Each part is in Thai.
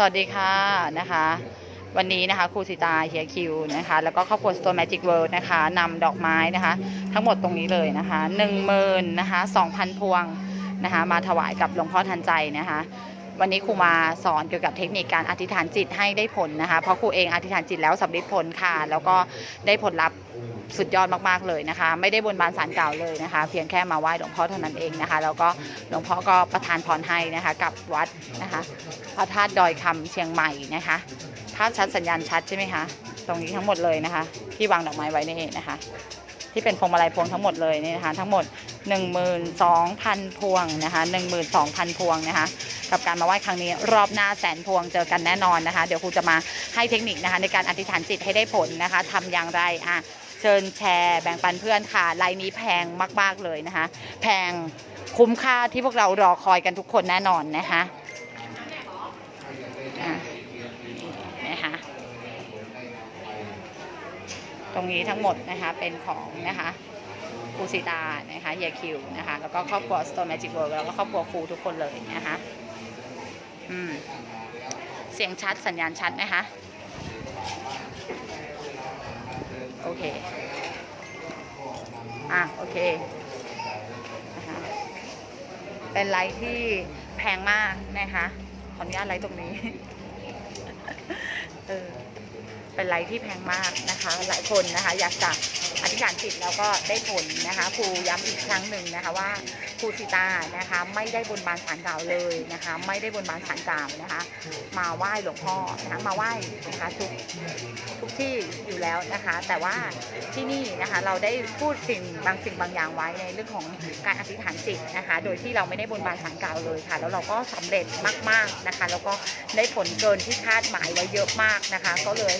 สวัสดีค่ะนะคะ วันนี้นะคะครูสิตาเฮียคิวนะคะ แล้วก็ครอบครัวสโตนแมจิกเวิลด์นะคะนำดอกไม้นะคะ ทั้งหมดตรงนี้เลยนะคะหนึ่งหมื่นนะคะสองพันพวงนะคะ มาถวายกับหลวงพ่อทันใจนะคะ วันนี้ครูมาสอนเกี่ยวกับเทคนิคการอธิษฐานจิตให้ได้ผลนะคะ เพราะครูเองอธิษฐานจิตแล้วสำเร็จผลค่ะ แล้วก็ได้ผลลัพธ์ สุดยอดมากๆเลยนะคะ ไม่ได้บนบานสารกล่าเลยนะคะ เพียงแค่มาไหว้หลวงพ่อเท่านั้นเองนะคะ แล้วก็หลวงพ่อก็ประทานพรให้นะคะกับวัดนะคะพระธาตุดอยคำเชียงใหม่นะคะภาพชัดสัญญาณชัดใช่ไหมคะตรงนี้ทั้งหมดเลยนะคะ ที่วางดอกไม้ไว้นี่นะคะ ที่เป็นพวงมาลัยพวงทั้งหมดเลยนี่นะคะทั้งหมด 12,000 พวงนะคะ12,000 พวงนะคะกับการมาไหว้ครั้งนี้รอบหน้าแสนพวงเจอกันแน่นอนนะคะ เดี๋ยวครูจะมาให้เทคนิคนะคะ ในการอธิษฐานจิตให้ได้ผลนะคะทำอย่างไรอะ เชิญแชร์แบ่งปันเพื่อนค่ะไลน์นี้แพงมาก ๆ เลยนะคะ แพงคุ้มค่าที่พวกเรารอคอยกันทุกคนแน่นอนนะคะนะคะตรงนี้ทั้งหมดนะคะเป็นของนะคะครูสิตานะคะเยคิวนะคะแล้วก็ครอบครัว Store Magic World แล้วก็ครอบครัวครูทุกคนเลยนะคะอืมเสียงชัดสัญญาณชัดนะคะ โอเค อะ โอเคนะคะเป็นไลท์ที่แพงมากนะคะ ขออนุญาตไลท์ตรงนี้ เออ เป็นไลท์ที่แพงมากนะคะ หลายคนนะคะ อยากจะอธิษฐานจิตแล้วก็ได้ผลนะคะครูย้ำอีกครั้งหนึ่งนะคะว่าครูสิตานะคะไม่ได้บนบานสารกล่าวเลยนะคะไม่ได้บนบานสารกล่าวนะคะ มาไหว้หลวงพ่อนะคะมาไหว้นะคะทุกทุกที่อยู่แล้วนะคะ แต่ว่าที่นี่นะคะเราได้พูดสิ่งบางสิ่งบางอย่างไว้ในเรื่องของการอธิษฐานจิตนะคะ โดยที่เราไม่ได้บนบานสารกล่าวเลยค่ะ แล้วเราก็สำเร็จมากๆนะคะ แล้วก็ได้ผลเกินที่คาดหมายไว้เยอะมากนะคะ ก็เลย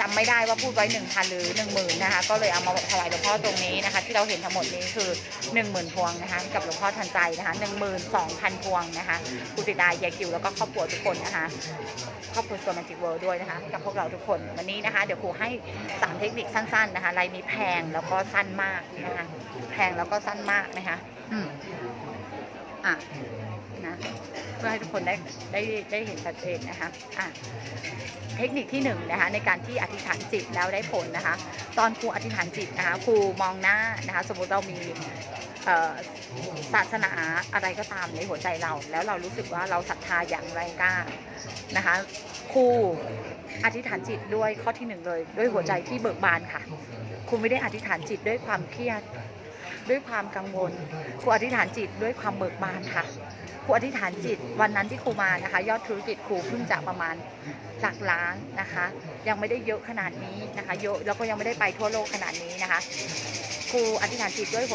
จำไม่ได้ว่าพูดไว้หนึ่งพันหรือหนึ่งหมื่นนะคะ ก็เลยเอามาถวายหลวงพ่อตรงนี้นะคะ ที่เราเห็นทั้งหมดนี้คือหนึ่งหมื่นพวงนะคะกับหลวงพ่อทันใจนะคะหนึ่งหมื่นสองพันพวงนะคะกุติดาเยคิวแล้วก็ครอบครัวทุกคนนะคะครอบครัวตัวแมจิกเวิลด์ด้วยนะคะกับพวกเราทุกคนวันนี้นะคะ เดี๋ยวครูให้สามเทคนิคสั้น ๆนะคะลายนี้แพงแล้วก็สั้นมากนะคะแพงแล้วก็สั้นมากนะคะอืมอะนะเพื่อให้ทุกคนได้ได้ได้เห็นชัดเจนนะคะอะเทคนิคที่หนึ่งนะคะในการที่อธิษฐานจิตแล้วได้ผลนะคะ ตอนครูอธิษฐานจิตนะคะครูมองหน้านะคะ สมมติเรามี ศาสนาอะไรก็ตามในหัวใจเรา แล้วเรารู้สึกว่าเราศรัทธาอย่างไรกล้านะคะครูอธิษฐานจิตด้วยข้อที่หนึ่งเลย ด้วยหัวใจที่เบิกบานค่ะครูไม่ได้อธิษฐานจิตด้วยความเครียด ด้วยความกังวลครูอธิษฐานจิตด้วยความเบิกบานค่ะครูอธิษฐานจิตวันนั้นที่ครูมานะคะ ยอดธุรกิจครูเพิ่งจะประมาณหลักล้านนะคะ ยังไม่ได้เยอะขนาดนี้นะคะ เยอะแล้วก็ยังไม่ได้ไปทั่วโลกขนาดนี้นะคะครูอธิษฐานจิตด้วยหัว